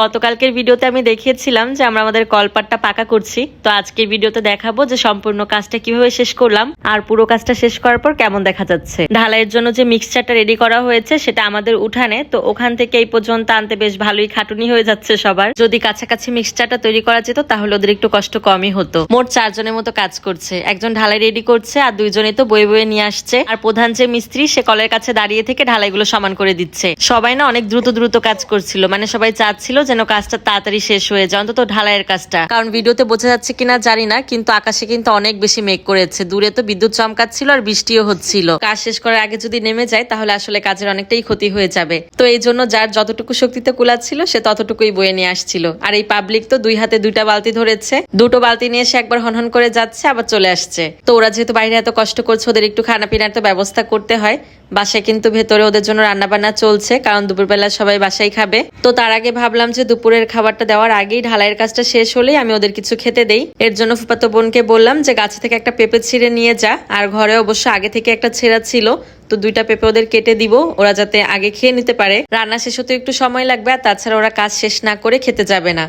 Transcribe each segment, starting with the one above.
গতকালকের ভিডিওতে আমি দেখিয়েছিলাম যে আমরা আমাদের কলপাটটা পাকা করছি। তো আজকের ভিডিওতে দেখাবো যে সম্পূর্ণ কাজটা কীভাবে শেষ করলাম আর পুরো কাজটা শেষ করার পর কেমন দেখা যাচ্ছে। ঢালাইয়ের জন্য যে মিক্সচারটা রেডি করা হয়েছে, সেটা আমাদের উঠানে। তো ওখান থেকে এই পর্যন্ত আনতে বেশ ভালোই খাটুনি হয়ে যাচ্ছে সবার। যদি কাছাকাছি মিক্সচারটা তৈরি করা যেত, তাহলে ওদের একটু কষ্ট কমই হতো। মোট চারজনের মতো কাজ করছে। একজন ঢালাই রেডি করছে আর দুইজনে তো বয়ে বয়ে নিয়ে আসছে। আর প্রধান যে মিস্ত্রি, সে কলের কাছে দাঁড়িয়ে থেকে ঢালাইগুলো সমান করে দিচ্ছে। সবাই না অনেক দ্রুত দ্রুত কাজ করছিল। মানে সবাই চাচ্ছিল যেন কাজটা তাড়াতাড়ি শেষ হয়ে যায়, অন্তত ঢালাইয়ের কাজটা। কারণ ভিডিওতে বোঝা যাচ্ছে কিনা জানি না, কিন্তু আকাশে কিন্তু অনেক বেশি মেঘ করেছে। দূরে তো বিদ্যুৎ চমকাচ্ছিল আর বৃষ্টিও হচ্ছিল। কাজ শেষ করার আগে যদি নেমে যায়, তাহলে আসলে কাজের অনেকটাই ক্ষতি হয়ে যাবে। তো এই জন্য যার যতটুকু শক্তিতে কুলাচ্ছিল সে ততটুকুই বয়ে নিয়ে আসছিল। আর এই পাবলিক তো দুই হাতে দুইটা বালতি ধরেছে। দুটো বালতি নিয়ে সে একবার হনহন করে যাচ্ছে, আবার চলে আসছে। তো ওরা যেহেতু বাইরে এত কষ্ট করছে, ওদের একটু খানা পিনার তো ব্যবস্থা করতে হয়। বাসায় কিন্তু ভেতরে ওদের জন্য রান্না বান্না চলছে, কারণ দুপুরবেলা সবাই বাসায় খাবে। তো তার আগে ভাবলাম যে দুপুরের খাবারটা দেওয়ার আগেই ঢালাইয়ের কাজটা শেষ হলেই আমি ওদের কিছু খেতে দেই। এর জন্য ফুপাতো বোনকে বললাম যে, গাছ থেকে একটা পেঁপে ছিঁড়ে নিয়ে যা। আর ঘরে অবশ্য আগে থেকে একটা ছেঁড়া ছিল। তো দুইটা পেঁপে ওদের কেটে দিব। ওরা যাতে আগে খেয়ে নিতে পারে। রান্না শেষ হতে একটু সময় লাগবে। আর তাছাড়া ওরা কাজ শেষ না করে খেতে যাবে না।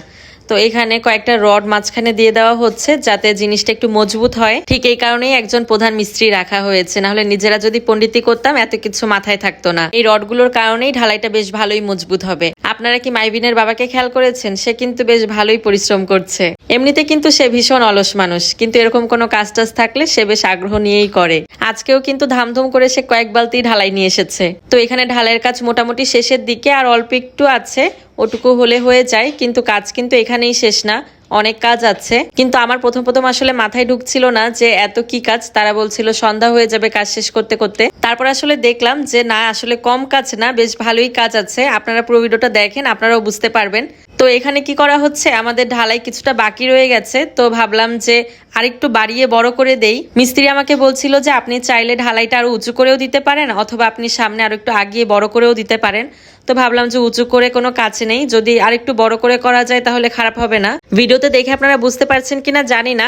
তো এখানে কয়েকটা রড মাঝখানে দিয়ে দেওয়া হচ্ছে, যাতে জিনিসটা একটু মজবুত হয়। ঠিক এই কারণেই একজন প্রধান মিস্ত্রি রাখা হয়েছে। না হলে নিজেরা যদি পণ্ডিতি করতাম, এত কিছু মাথায় থাকতো না। এই রডগুলোর কারণেই ঢালাইটা বেশ ভালোই মজবুত হবে। আপনারা কি মাইবিনের বাবাকে খেয়াল করেছেন? সে কিন্তু বেশ ভালোই পরিশ্রম করছে। এমনিতে কিন্তু সে ভীষণ অলস মানুষ। কিন্তু এরকম কোনো কাজ টাজ থাকলে সে বেশ আগ্রহ নিয়েই করে। আজকেও কিন্তু ধামধুম করে সে কয়েক বালতি ঢালাই নিয়ে এসেছে। তো এখানে ঢালাইয়ের কাজ মোটামুটি শেষের দিকে, আর অল্প একটু আছে। ওটুকু হলে হয়ে যায়, কিন্তু কাজ কিন্তু এখানেই শেষ না। অনেক কাজ আছে। কিন্তু আমার প্রথম প্রথম আসলে মাথায় ঢুকছিল না যে এত কি কাজ। তারা বলছিল সন্ধ্যা হয়ে যাবে কাজ শেষ করতে করতে। তারপর আসলে দেখলাম যে, না, আসলে কম কাজ না, বেশ ভালোই কাজ আছে। আপনারা পুরো ভিডিওটা দেখেন, আপনারাও বুঝতে পারবেন। তো এখানে কি করা হচ্ছে? আমাদের ঢালাই কিছুটা বাকি রয়ে গেছে। তো ভাবলাম যে, আরেকটু বাড়িয়ে বড় করে দেই। মিস্ত্রি আমাকে বলছিল যে, আপনি চাইলে ঢালাইটা আরও উঁচু করেও দিতে পারেন, অথবা আপনি সামনে আরও একটু আগিয়ে বড় করেও দিতে পারেন। তো ভাবলাম যে উঁচু করে কোনো কাজ নেই। যদি আরেকটু বড় করে করা যায় তাহলে খারাপ হবে না। ভিডিওতে দেখে আপনারা বুঝতে পারছেন কিনা জানি না।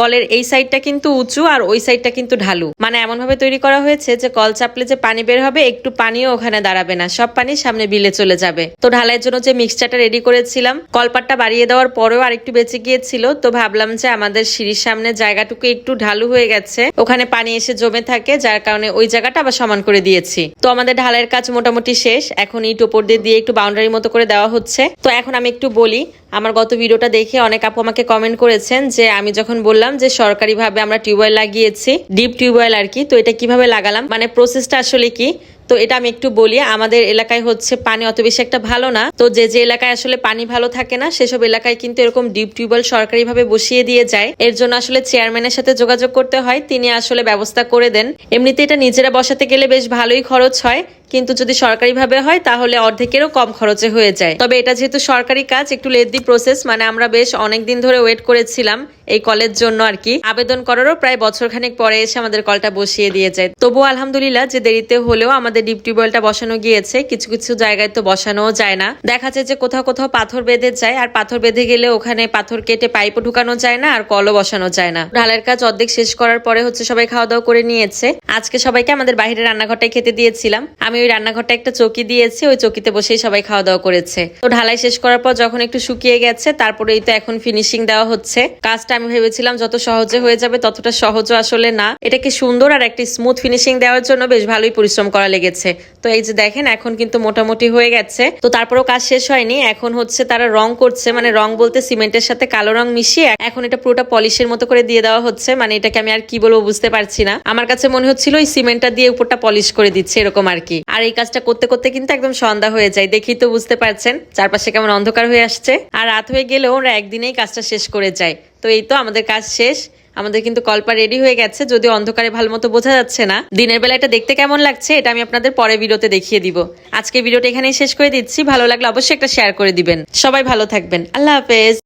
কলের এই সাইডটা কিন্তু উঁচু আর ওই সাইডটা কিন্তু ঢালু। মানে এমন ভাবে তৈরি করা হয়েছে যে কল চাপলে যে পানি বের হবে, একটু পানিও ওখানে দাঁড়াবে না। সব পানি সামনে বিলে চলে যাবে। তো ঢালাইয়ের জন্য যে মিক্সচারটা রেডি করেছিলাম, কলপাটটা বাড়িয়ে দেওয়ার পরেও আরেকটু বেঁচে গিয়েছিল। তো ভাবলাম যে আমাদের সিঁড়ির সামনে জায়গাটুকু একটু ঢালু হয়ে গেছে। ওখানে পানি এসে জমে থাকে, যার কারণে ওই জায়গাটা আবার সমান করে দিয়েছি। তো আমাদের ঢালাইয়ের কাজ মোটামুটি শেষ। এখন ইট ওপর দিয়ে দিয়ে একটু বাউন্ডারির মতো করে দেওয়া হচ্ছে। তো এখন আমি একটু বলি আমার গত ভিডিওটা দেখে অনেক আপু আমাকে কমেন্ট করেছেন যে আমি যখন বললাম যে সরকারিভাবে আমরা টিউবওয়েল লাগিয়েছি ডিপ টিউবওয়েল আর কি, তো এটা কীভাবে লাগালাম? মানে প্রসেসটা আসলে কি? তো এটা আমি একটু বলি, আমাদের এলাকায় হচ্ছে পানি অত বেশি একটা ভালো না। তো যে যে এলাকায় আসলে পানি ভালো থাকে না, সেসব এলাকায় কিন্তু এরকম ডিপ টিউবওয়েল সরকারিভাবে বসিয়ে দিয়ে যায়। এর জন্য আসলে চেয়ারম্যানের সাথে যোগাযোগ করতে হয়, তিনি আসলে ব্যবস্থা করে দেন। এমনিতে এটা নিজেরা বসাতে গেলে বেশ ভালোই খরচ হয়। কিন্তু যদি সরকারিভাবে হয়, তাহলে অর্ধেকেরও কম খরচে হয়ে যায়। তবে এটা যেহেতু সরকারি কাজ, একটু লেদি প্রসেস মানে আমরা বেশ অনেক দিন ধরে ওয়েট করেছিলাম এই কলের জন্য আর কি। আবেদন করারও প্রায় বছর খানেক পরে এসে আমাদের কলটা বসিয়ে দিয়ে যায়। তবুও আলহামদুলিল্লাহ, যে দেরিতে হলেও আমাদের ডিপ টিউবওয়েলটা বসানো গিয়েছে, কিছু কিছু জায়গায় তো বসানোও যায় না। দেখা যায় যে কোথাও কোথাও পাথর বেঁধে যায়, আর পাথর বেঁধে গেলে ওখানে পাথর কেটে পাইপও ঢুকানো যায় না, আর কলও বসানো যায় না। ঢালের কাজ অর্ধেক শেষ করার পরে হচ্ছে সবাই খাওয়া দাওয়া করে নিয়েছে। আজকে সবাইকে আমাদের বাইরে রান্নাঘরটাই খেতে দিয়েছিলাম। আমি ওই রান্নাঘরটা একটা চকি দিয়েছি, ওই চকিতে বসেই সবাই খাওয়া দাওয়া করেছে। তো ঢালাই শেষ করার পর যখন একটু শুকিয়ে গেছে তারপরে এই তো এখন ফিনিশিং দেওয়া হচ্ছে। কাজটা আমি ভেবেছিলাম যত সহজে হয়ে যাবে ততটা সহজও আসলে না। এটাকে সুন্দর আর একটি স্মুথ ফিনিশিং দেওয়ার জন্য বেশ ভালোই পরিশ্রম করা লেগেছে। তো এই যে দেখেন, এখন কিন্তু মোটামুটি হয়ে গেছে। তো তারপরেও কাজ শেষ হয়নি, এখন হচ্ছে তারা রং করছে মানে রং বলতে সিমেন্টের সাথে কালো রং মিশিয়ে এখন এটা পুরোটা পলিশের মতো করে দিয়ে দেওয়া হচ্ছে। মানে এটাকে আমি আর কি বলব বুঝতে পারছি না। আমার কাছে মনে হচ্ছিল ওই সিমেন্টটা দিয়ে উপরটা পলিশ করে দিচ্ছে, এরকম আর কি। আর এই কাজটা করতে করতে কিন্তু একদম সন্ধ্যা হয়ে যায়। দেখি তো বুঝতে পারছেন, চারপাশে কেমন অন্ধকার হয়ে আসছে। আর রাত হয়ে গেলেও ওরা একদিনেই কাজটা শেষ করে যায়। তো এই তো আমাদের কাজ শেষ। আমাদের কিন্তু কল্পা রেডি হয়ে গেছে, যদিও অন্ধকারে ভালো মতো বোঝা যাচ্ছে না। দিনের বেলা এটা দেখতে কেমন লাগছে, এটা আমি আপনাদের পরে ভিডিওতে দেখিয়ে দিব। আজকে ভিডিওটা এখানেই শেষ করে দিচ্ছি। ভালো লাগলে অবশ্যই একটা শেয়ার করে দিবেন। সবাই ভালো থাকবেন। আল্লাহ হাফেজ।